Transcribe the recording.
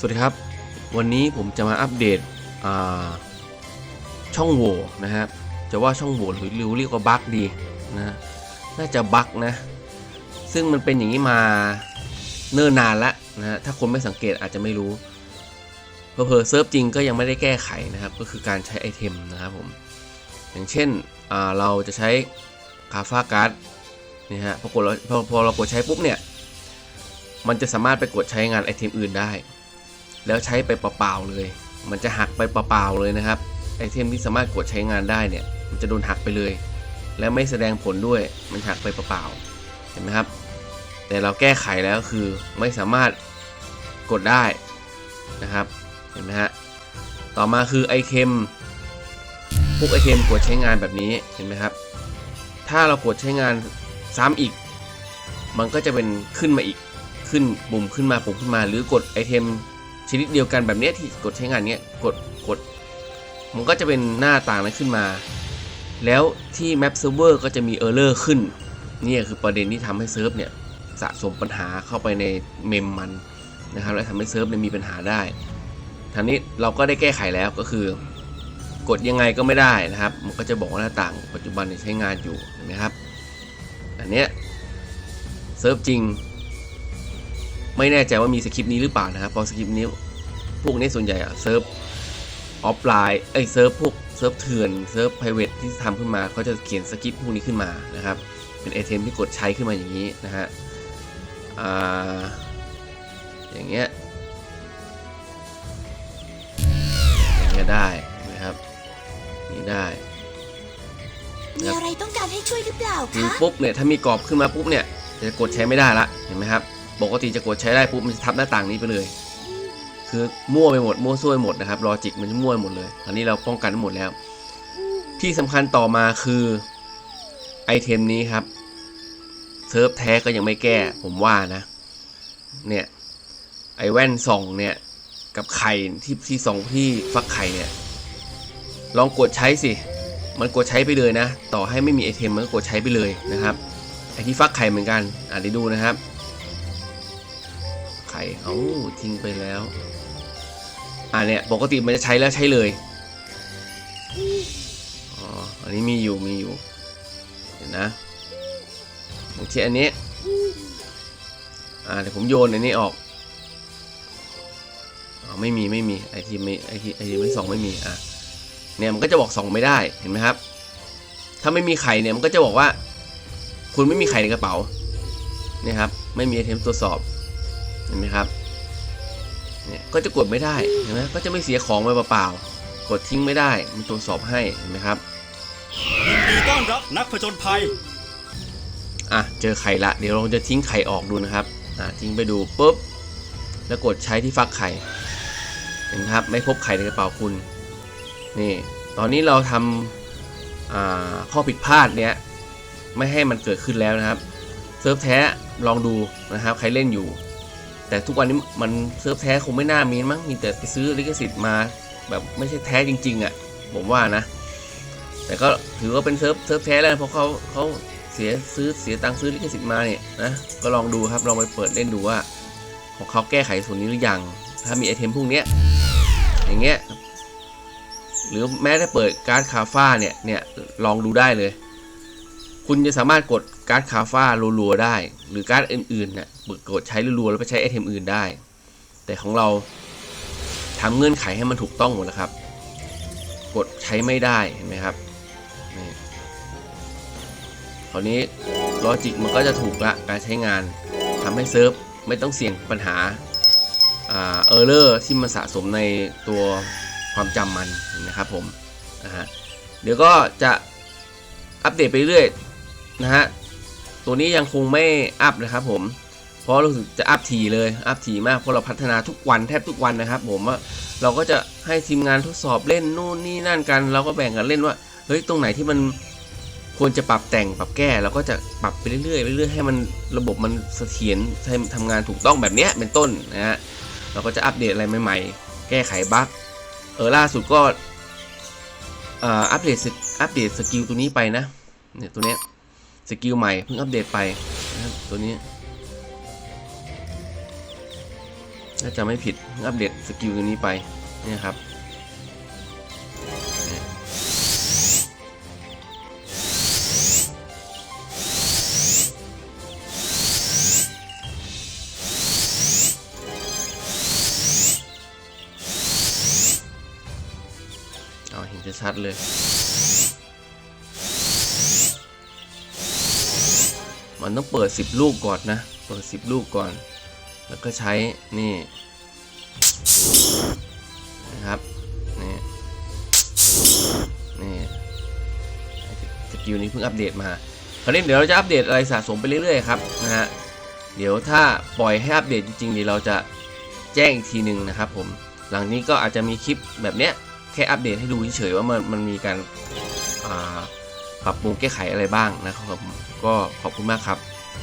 สวัสดีครับ วันนี้ผมจะมาอัปเดตช่องโหว่นะฮะจะว่าช่องโหว่หรือรือเรียกว่าบั๊กดีนะน่าจะบั๊กนะ ซึ่งมันเป็นอย่างนี้มาเนิ่นนานแล้วนะฮะถ้าคนไม่สังเกตอาจจะไม่รู้เพอเพอเซิร์ฟจริงก็ยังไม่ได้แก้ไขนะครับ ก็คือการใช้ไอเทมนะครับผม อย่างเช่นเราจะใช้คาฟ้าการ์ดนี่ฮะพอกดเราพอเรากดใช้ปุ๊บเนี่ย มันจะสามารถไปกดใช้งานไอเทมอื่นได้ แล้วใช้ไปเปล่าๆเลย มันจะหักไปเปล่าๆเลยนะครับไอเทมที่สามารถกดใช้งานได้เนี่ยมันจะโดนหักไปเลย และไม่แสดงผลด้วยมันหักไปเปล่าๆเห็นไหมครับ แต่เราแก้ไขแล้วคือไม่สามารถกดได้นะครับเห็นไหมฮะต่อมาคือไอเทมพวกไอเทมกดใช้งานแบบนี้เห็นไหมครับ ถ้าเรากดใช้งานซ้ำอีก มันก็จะเป็นขึ้นมาอีกขึ้นปุ่มขึ้นมาปุ่มขึ้นมา หรือกดไอเทม ชนิดเดียวกันแบบนี้ที่กดใช้งานเนี้ยกดกด มันก็จะเป็นหน้าต่างนั้นขึ้นมา แล้วที่ Map Server ก็จะมี Error ขึ้น นี่คือประเด็นที่ทำให้เซิร์ฟเนี่ยสะสมปัญหาเข้าไปในเมมมันนะครับและทำให้เซิร์ฟเนี่ยมีปัญหาได้ทางนี้เราก็ได้แก้ไขแล้วก็คือกดยังไงก็ไม่ได้นะครับ มันก็จะบอกว่าหน้าต่างปัจจุบันใช้งานอยู่เห็นไหมครับ อันเนี้ยเซิร์ฟจริง ไม่แน่ใจว่ามีสคริปต์นี้หรือเปล่านะครับพราะสคริปต์นี้ วกนี้ส่วนใหญ่อะเซิร์ฟออฟไลน์เอ้ยเซิร์ฟพวกเซิร์ฟเถื่อนเซิร์ฟไพรเวทที่ทำขึ้นมาเขาจะเขียนสคริปต์พวกนี้ขึ้นมานะครับ เป็นไอเทมที่กดใช้ขึ้นมาอย่างนี้นะฮะอ่าอย่างเงี้ยอย่างเงี้ยได้นะครับนี่ได้มีอะไรต้องการให้ช่วยหรือเปล่าคือคะปุ๊บเนี่ยถ้ามีกรอบขึ้นมาปุ๊บเนี่ยจะกดใช้ไม่ได้ละเห็นไหมครับปกติจะกดใช้ได้ปุ๊บมันจะทับหน้าต่างนี้ไปเลย คือมั่วไปหมดมั่วซั่วหมดนะครับลอจิกมันมั่วไปหมดเลยอันนี้เราป้องกันทั้งหมดแล้ว ที่สำคัญต่อมาคือไอเทมนี้ครับเซิร์ฟแท้ก็ยังไม่แก้ ผมว่านะเนี่ยไอแว่นส่องเนี่ยกับไข่ที่ที่ส่องที่ฟักไข่เนี่ยลองกดใช้สิ มันกดใช้ไปเลยนะ ต่อให้ไม่มีไอเทมมันก็กดใช้ไปเลยนะครับไอที่ฟักไข่เหมือนกันอะเดี๋ยวดูนะครับ ไข่เอ้าทิ้งไปแล้ว อะเนี่ยปกติมันจะใช้แล้วใช้เลยอ๋ออันนี้มีอยู่มีอยู่เห็นนะอย่างเช่นอันนี้อ่าเดี๋ยวผมโยนอันนี้ออกอ๋อไม่มีไม่มีไอทีไม่ไอทีไอทีไม่สองไม่มีอะเนี่ยมันก็จะบอกสองไม่ได้เห็นไหมครับ ถ้าไม่มีไข่เนี่ยมันก็จะบอกว่า คุณไม่มีไข่ในกระเป๋าเนี่ยครับไม่มีไอเทมตรวจสอบเห็นไหมครับ เนี่ยก็จะกดไม่ได้เห็นไหมก็จะไม่เสียของไปเปล่าๆกดทิ้งไม่ได้มันตรวจสอบให้เห็นไหมครับยินดีต้อนรับนักผจญภัยอะเจอไข่ละเดี๋ยวเราจะทิ้งไข่ออกดูนะครับอะทิ้งไปดูปุ๊บแล้วกดใช้ที่ฟักไข่เห็นไหมครับไม่พบไข่ในกระเป๋าคุณนี่ตอนนี้เราทำอ่าข้อผิดพลาดเนี้ยไม่ให้มันเกิดขึ้นแล้วนะครับเซิร์ฟแท้ลองดูนะครับใครเล่นอยู่ แต่ทุกวันนี้มันเซิร์ฟแท้คงไม่น่ามีมั้งมีแต่ไปซื้อลิขสิทธิ์มา แบบไม่ใช่แท้จริง ๆอะ่ะผมว่านะ แต่ก็ถือว่าเป็นเซิร์ฟเซิร์ฟแท้แล้วนะเพราะเขาเขาเสียซื้อเสียตังค์ซื้อลิขสิทธิ์มาเนี่ยนะก็ลองดูครับลองไปเปิดเล่นดูว่า ของเขาแก้ไขส่วนนี้หรือยังถ้ามีไอเทมพวกเนี้ยอย่างเงี้ยหรือแม้แต่เปิดการ์ดคาฟ้าเนี่ยเนี่ยลองดูได้เลย คุณจะสามารถกด การ์ดคาฟ้ารัวๆได้ หรือการ์ดอื่นๆเนี่ยกดใช้รัวๆแล้วไปใช้ไอเทมอื่นได้ แต่ของเราทำเงื่อนไขให้มันถูกต้องหมดแล้วครับ กดใช้ไม่ได้เห็นไหมครับนี่คราวนี้ลอจิกมันก็จะถูกละการใช้งานทำให้เซิร์ฟไม่ต้องเสี่ยงปัญหาอ่าเออร์เลอร์ที่มันสะสมในตัวความจำมันนะครับผมนะฮะเดี๋ยวก็จะอัปเดตไปเรื่อยนะฮะ ตัวนี้ยังคงไม่อัพนะครับผม เพราะรู้สึกจะอัพทีเลยอัพทีมากเพราะเราพัฒนาทุกวันแทบทุกวันนะครับ ผมว่าเราก็จะให้ทีมงานทดสอบเล่นนู่นนี่นั่นกัน เราก็แบ่งกันเล่นว่าเฮ้ยตรงไหนที่มันควรจะปรับแต่งปรับแก้เราก็จะปรับไปเรื่อยๆเรื่อยๆให้มันระบบมันเสถียรให้ทำงานถูกต้องแบบเนี้ยเป็นต้นนะฮะเราก็จะอัปเดตอะไรใหม่ๆ แก้ไขบั๊กเออล่าสุดก็อัปเดตอัปเดตสกิลตัวนี้ไปนะเนี่ยตัวเนี้ย สกิลใหม่เพิ่งอัปเดตไปนะครับตัวนี้น่าจะไม่ผิดอัปเดตสกิลตัวนี้ไปเนี่ยครับเอาเห็นจะชัดเลย มันต้องเปิด 10 ลูกก่อนนะ เปิด 10 ลูกก่อน แล้วก็ใช้นี่นะครับนี่นี่สกิลนี้เพิ่งอัปเดตมาคราวนี้เดี๋ยวเราจะอัปเดตอะไรสะสมไปเรื่อยๆครับนะฮะเดี๋ยวถ้าปล่อยให้อัปเดตจริงๆเดี๋ยวเราจะแจ้งอีกทีหนึ่งนะครับผมหลังนี้ก็อาจจะมีคลิปแบบเนี้ยแค่อัปเดตให้ดูเฉยๆว่ามันมันมีการอ่า ปรับปรุงแก้ไขอะไรบ้างนะครับผมก็ขอบคุณมากครับ